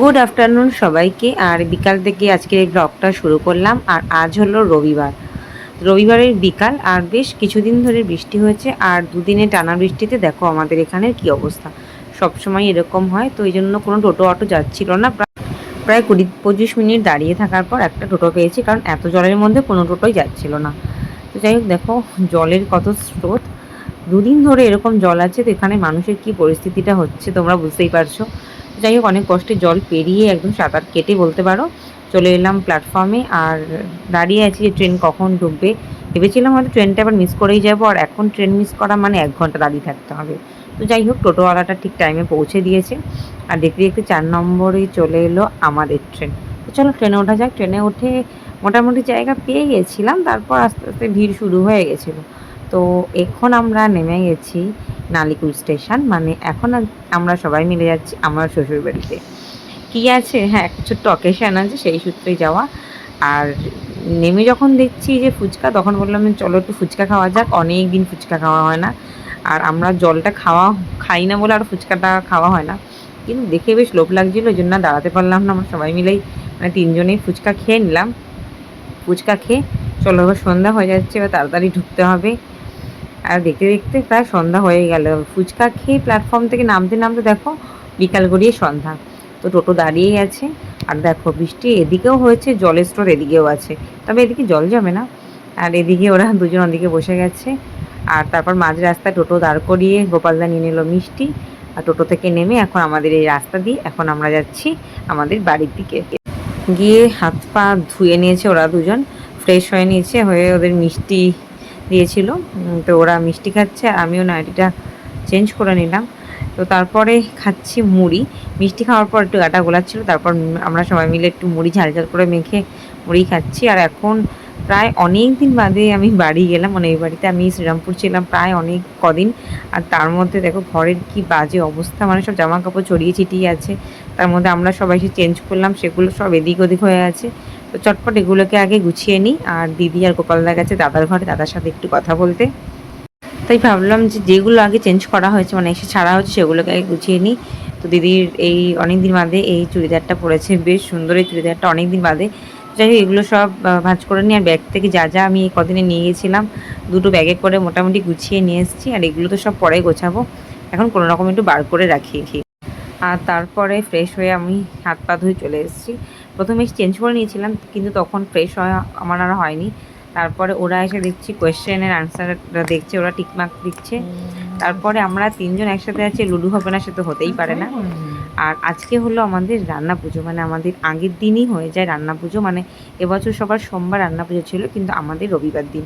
Good afternoon সবাইকে, আর বিকাল থেকে আজকের এই ব্লগটা শুরু করলাম, আর আজ হলো রবিবার। রবিবারের বিকাল, আর বেশ কিছুদিন ধরে বৃষ্টি হয়েছে, আর দুদিনে টানা বৃষ্টিতে দেখো আমাদের এখানের কি অবস্থা। সব সময় এরকম হয়, তো এই জন্য কোনো টোটো অটো যাচ্ছিল না। প্রায় কুড়ি, পঁচিশ মিনিট দাঁড়িয়ে থাকার পর একটা টোটো পেয়েছি, কারণ এত জলের মধ্যে কোনো টোটোই যাচ্ছিল না। তো যাই হোক, দেখো জলের কত স্রোত। দুদিন ধরে এরকম জল আছে, তো এখানে মানুষের কি পরিস্থিতিটা হচ্ছে তোমরা বুঝতেই পারছ। যাই হোক, অনেক কষ্টে জল পেরিয়ে একদম সাঁতার কেটে বলতে পারো, চলে এলাম প্ল্যাটফর্মে আর দাঁড়িয়ে আছি যে ট্রেন কখন ঢুকবে। ভেবেছিলাম হয়তো ট্রেনটা আবার মিস করেই যাব আর এখন ট্রেন মিস করা মানে এক ঘণ্টা দাঁড়িয়ে থাকতে হবে। তো যাই হোক, টোটোওয়ালাটা ঠিক টাইমে পৌঁছে দিয়েছে আর দেখতে দেখতে চার নম্বরে চলে এলো আমাদের ট্রেন তো চলো ট্রেনে ওঠা যাক। ট্রেনে উঠে মোটামুটি জায়গা পেয়ে গেছিলাম তারপর আস্তে আস্তে ভিড় শুরু হয়ে গেছিল। তো এখন আমরা নেমে গেছি নালিকুল স্টেশন মানে এখন আমরা সবাই মিলে যাচ্ছি আমার শ্বশুর বাড়িতে কী আছে? হ্যাঁ একটা ছোট্ট অকেশন আছে, সেই সূত্রেই যাওয়া। আর নেমে যখন দেখছি যে ফুচকা, তখন বললাম চলো একটু ফুচকা খাওয়া যাক অনেক দিন ফুচকা খাওয়া হয় না। আর আমরা জলটা খাওয়া, খাই না বলে আর ফুচকাটা খাওয়া হয় না। কিন্তু দেখে বেশ লোভ লাগছিল, ওই জন্য দাঁড়াতে পারলাম না, আমরা সবাই মিলেই মানে তিনজনেই ফুচকা খেয়ে নিলাম। ফুচকা খেয়ে, চলো সন্ধ্যা হয়ে যাচ্ছে, এবার তাড়াতাড়ি ঢুকতে হবে। আর দেখতে দেখতে প্রায় সন্ধ্যা হয়ে গেল। ফুচকা খেয়ে প্ল্যাটফর্ম থেকে নামতে নামতে দেখো বিকাল গড়িয়ে সন্ধ্যা। তো টোটো দাঁড়িয়ে গেছে আর দেখো বৃষ্টি এদিকেও হয়েছে, জলের স্টোর এদিকেও আছে। তবে এদিকে জল জমে না। আর এদিকে ওরা দুজন ওদিকে বসে গেছে। আর তারপর মাঝ রাস্তায় টোটো দাঁড় করিয়ে গোপালদা নিয়ে নিল মিষ্টি। আর টোটো থেকে নেমে এখন আমাদের এই রাস্তা দিয়ে এখন আমরা যাচ্ছি আমাদের বাড়ির দিকে। গিয়ে হাত পা ধুয়ে নিয়েছে ওরা দুজন। ফ্রেশ হয়ে নিয়েছে, হয়ে ওদের মিষ্টি দিয়েছিল। তো ওরা মিষ্টি খাচ্ছে আর আমিও নাইটিটা চেঞ্জ করে নিলাম। তো তারপরে খাচ্ছি মুড়ি। মিষ্টি খাওয়ার পর একটু গাটা গোলাচ্ছিল, তারপর আমরা সবাই মিলে একটু মুড়ি ঝাল ঝাল করে মেখে মুড়ি খাচ্ছি। আর এখন প্রায় অনেক দিন বাদে আমি বাড়ি গেলাম মানে এই বাড়িতে আমি শ্রীরামপুর ছিলাম প্রায় অনেক কদিন। আর তার মধ্যে দেখো ঘরের কি বাজে অবস্থা মানে সব জামা কাপড় ছড়িয়ে ছিটিয়ে আছে। তার মধ্যে আমরা সবাই এসে চেঞ্জ করলাম, সেগুলো সব এদিক ওদিক হয়ে আছে। তো চটপট এগুলোকে আগে গুছিয়ে নিই। আর দিদি আর গোপালদা গেছে দাদার ঘরে দাদার সাথে একটু কথা বলতে। তাই ভাবলাম যে যেগুলো আগে চেঞ্জ করা হয়েছে মানে এসে ছাড়া হচ্ছে সেগুলোকে আগে গুছিয়ে নিই। তো দিদির এই অনেক দিন বাদে এই চুড়িদারটা পরেছে, বেশ সুন্দর এই চুড়িদারটা অনেক দিন বাদে। যাই হোক, এগুলো সব ভাঁজ করে নিই আর ব্যাগ থেকে যা যা আমি কদিনে নিয়ে গেছিলাম, দুটো ব্যাগে করে মোটামুটি গুছিয়ে নিয়ে এসেছি। আর এগুলো তো সব পরে গোছাবো। এখন কোনো রকম একটু বার করে রাখি। আর তারপরে ফ্রেশ হয়ে আমি হাত পা ধুয়ে চলে এসেছি। প্রথমে চেঞ্জ করে নিয়েছিলাম কিন্তু তখন ফ্রেশ হওয়া আমার আর হয়নি। তারপরে ওরা এসে দেখছি কোয়েশ্চেনের আনসারটা দেখছে ওরা টিকমার্ক দিচ্ছে। তারপরে আমরা তিনজন একসাথে আছি লুডু হবে না সে তো হতেই পারে না। আর আজকে হলো আমাদের রান্না পুজো মানে আমাদের আগের দিনই হয়ে যায় রান্না পুজো মানে এবছর সবার সোমবার রান্না পুজো ছিল কিন্তু আমাদের রবিবার দিন।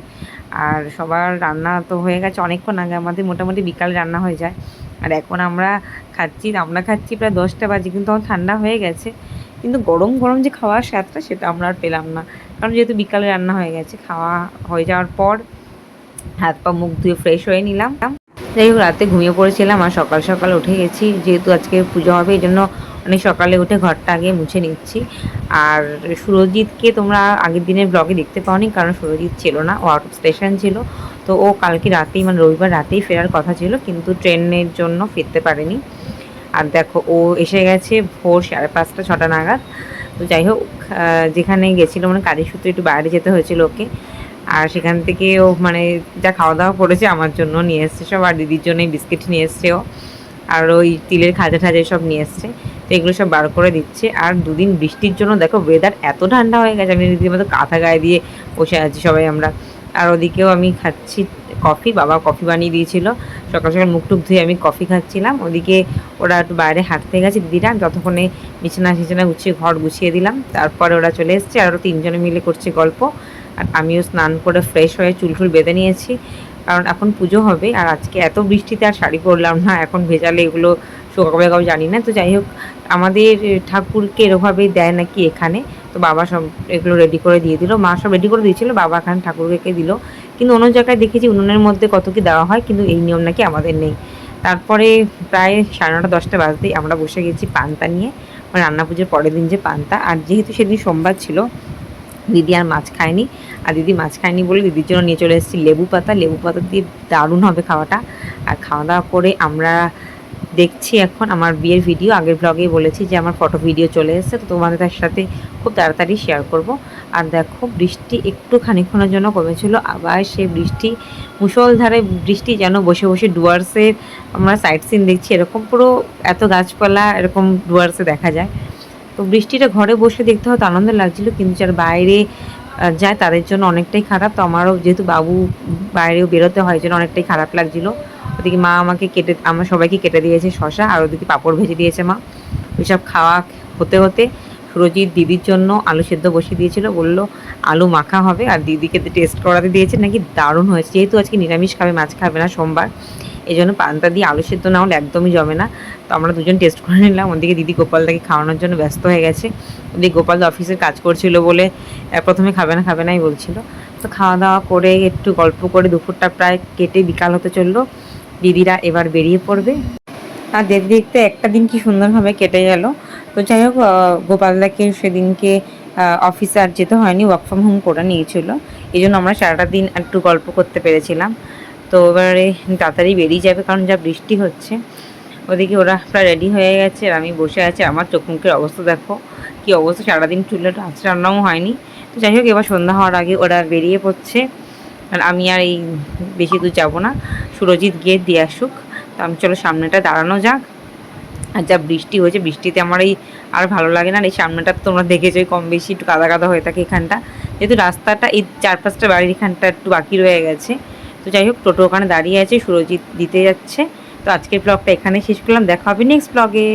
আর সবার রান্না তো হয়ে গেছে অনেকক্ষণ আগে আমাদের মোটামুটি বিকালে রান্না হয়ে যায়। আর এখন আমরা খাচ্ছি আমরা খাচ্ছি প্রায় দশটা বাজে কিন্তু তখন ঠান্ডা হয়ে গেছে। কিন্তু গরম গরম যে খাওয়ার স্বাদটা সেটা আমরা আর পেলাম না। কারণ যেহেতু বিকালে রান্না হয়ে গেছে, খাওয়া হয়ে যাওয়ার পর হাত পা মুখ ধুয়ে ফ্রেশ হয়ে নিলাম। যাই হোক, রাতে ঘুমিয়ে পড়েছিলাম আর সকাল সকাল উঠে গেছি। যেহেতু আজকে পুজো হবে, এই জন্য অনেক সকালে উঠে ঘরটা আগে মুছে নিচ্ছি। আর সুরজিৎকে তোমরা আগের দিনের ব্লগে দেখতে পাওনি, কারণ সুরজিৎ ছিল না, ও আউট অফ স্টেশন ছিল। তো ও কালকে রাতেই মানে রবিবার রাতেই ফেরার কথা ছিল, কিন্তু ট্রেনের জন্য ফিরতে পারেনি। আর দেখো, ও এসে গেছে ভোর সাড়ে পাঁচটা, ছটা নাগাদ। তো যাই হোক যেখানে গেছিল মানে কাজের সূত্রে একটু বাইরে যেতে হয়েছিল ওকে। আর সেখান থেকে ও মানে যা খাওয়া দাওয়া করেছে আমার জন্য নিয়ে এসছে সব, আর দিদির জন্য বিস্কিট নিয়ে এসছে ও। আর ওই তিলের খাজা ঠাজা সব নিয়ে এসছে। তো এগুলো সব বার করে দিচ্ছে। আর দুদিন বৃষ্টির জন্য দেখো ওয়েদার এত ঠান্ডা হয়ে গেছে। আমি দিদির মতো কাঁথা গায়ে দিয়ে বসে আছি সবাই আমরা। আর ওদিকেও আমি খাচ্ছি কফি বাবা কফি বানিয়ে দিয়েছিল। সকাল সকাল মুখ টুক ধুয়ে আমি কফি খাচ্ছিলাম। ওদিকে ওরা একটু বাইরে হাঁটতে গেছে দিদিরা। যতক্ষণে বিছানা টিছানা গুছিয়ে ঘর গুছিয়ে দিলাম, তারপরে ওরা চলে এসছে। আর ওরা তিনজনে মিলে করছে গল্প। আর আমিও স্নান করে ফ্রেশ হয়ে চুল টুল বেঁধে নিয়েছি। কারণ এখন পুজো হবে, আর আজকে এত বৃষ্টিতে আর শাড়ি পরলাম না। এখন ভেজালে এগুলো শুকাবে কাউ জানি না। তো যাই হোক, আমাদের ঠাকুরকে এরকমভাবে দেয় নাকি এখানে। তো বাবা সব এগুলো রেডি করে দিয়ে দিল। মা সব রেডি করে দিয়েছিল। বাবা এখানে ঠাকুরকে দিল। কিন্তু অন্য জায়গায় দেখেছি উনুনের মধ্যে কত কি দেওয়া হয়, কিন্তু এই নিয়ম নাকি আমাদের নেই। তারপরে প্রায় সাড়ে নটা, দশটা বাজতেই আমরা বসে গেছি পান্তা নিয়ে। রান্না পুজোর পরের দিন যে পান্তা, আর যেহেতু সেদিন সোমবার ছিল, দিদি আর মাছ খায়নি। আর দিদি মাছ খায়নি বলে দিদির জন্য নিয়ে চলে এসেছি লেবু পাতা। লেবু পাতা দিয়ে দারুণ হবে খাওয়াটা। আর খাওয়া দাওয়া করে আমরা দেখছি এখন আমার বিয়ের ভিডিও। আগের ব্লগেই বলেছি যে আমার ফটো ভিডিও চলে এসেছে, তো তোমাদের তার সাথে খুব তাড়াতাড়ি শেয়ার করব। আর দেখো বৃষ্টি একটু খানিক্ষণের জন্য কমেছিল, আবার সেই বৃষ্টি মুষলধারে বৃষ্টি যেন বসে বসে ডুয়ার্সের আমরা সাইড সিন দেখছি, এরকম পুরো এত গাছপালা, এরকম ডুয়ার্সে দেখা যায়। তো বৃষ্টিটা ঘরে বসে দেখতে হয়তো আনন্দ লাগছিল, কিন্তু যারা বাইরে যায় তাদের জন্য অনেকটাই খারাপ। তো আমারও যেহেতু বাবু বাইরেও বেরোতে হয় জন্য অনেকটাই খারাপ লাগছিল। ওদিকে মা আমাকে কেটে, আমার সবাইকে কেটে দিয়েছে শশা আর ওদিকে পাঁপড় ভেজে দিয়েছে মা। ওইসব খাওয়া হতে হতে সুরজিৎ দিদির জন্য আলু সেদ্ধ বসিয়ে দিয়েছিল। বলল, আলু মাখা হবে আর দিদিকে টেস্ট করাতে দিয়েছে। নাকি দারুণ হয়েছে। যেহেতু আজকে নিরামিষ খাবে, মাছ খাবে না সোমবার এই জন্য পান্তা দিয়ে আলু সেদ্ধ না হলে একদমই জমে না। তো আমরা দুজন টেস্ট করে নিলাম। ওদিকে দিদি গোপাল গোপালদাকে খাওয়ানোর জন্য ব্যস্ত হয়ে গেছে। ওদিকে গোপালদা অফিসের কাজ করছিল বলে প্রথমে খাবে না, খাবে নাই বলছিল। তো খাওয়া দাওয়া করে একটু গল্প করে দুপুরটা প্রায় কেটে বিকাল হতে চলল। দিদিরা এবার বেরিয়ে পড়বে। আর দেখতে দেখতে একটা দিন কি সুন্দরভাবে কেটে গেল। তো যাই হোক গোপালদাকে সেদিনকে অফিসে আর যেতে হয়নি ওয়ার্ক ফ্রম হোম করে নিয়েছিল। এই জন্য আমরা সারাটা দিন একটু গল্প করতে পেরেছিলাম। তো এবারে তাড়াতাড়ি বেরিয়ে যাবে, কারণ যা বৃষ্টি হচ্ছে। ওদিকে ওরা প্রায় রেডি হয়ে গেছে, আর আমি বসে আছি। আমার চোখ মুখের অবস্থা দেখো, কি অবস্থা। সারাদিন চুলে তো রান্নাও হয়নি। তো যাই হোক, এবার সন্ধ্যা হওয়ার আগে ওরা বেরিয়ে পড়ছে। আর আমি আর এই বেশি দূর যাব না। সুরজিৎ গিয়ে দিয়ে আসুক। তো আমি, চলো সামনেটা দাঁড়ানো যাক। আর যা বৃষ্টি হয়েছে, বৃষ্টিতে আমার এই আর ভালো লাগে না। এই সামনেটা তোমরা দেখেছ কম বেশি একটু কাদা কাদা হয়ে থাকে এখানটা। যেহেতু রাস্তাটা, এই চার পাঁচটা বাড়ির এখানটা একটু বাকি রয়ে গেছে। তো যাই হোক, টোটো ওখানে দাঁড়িয়ে আছে, সুরজিৎ দিতে যাচ্ছে। তো আজকের ব্লগটা এখানে শেষ করলাম, দেখা হবে নেক্সট ব্লগে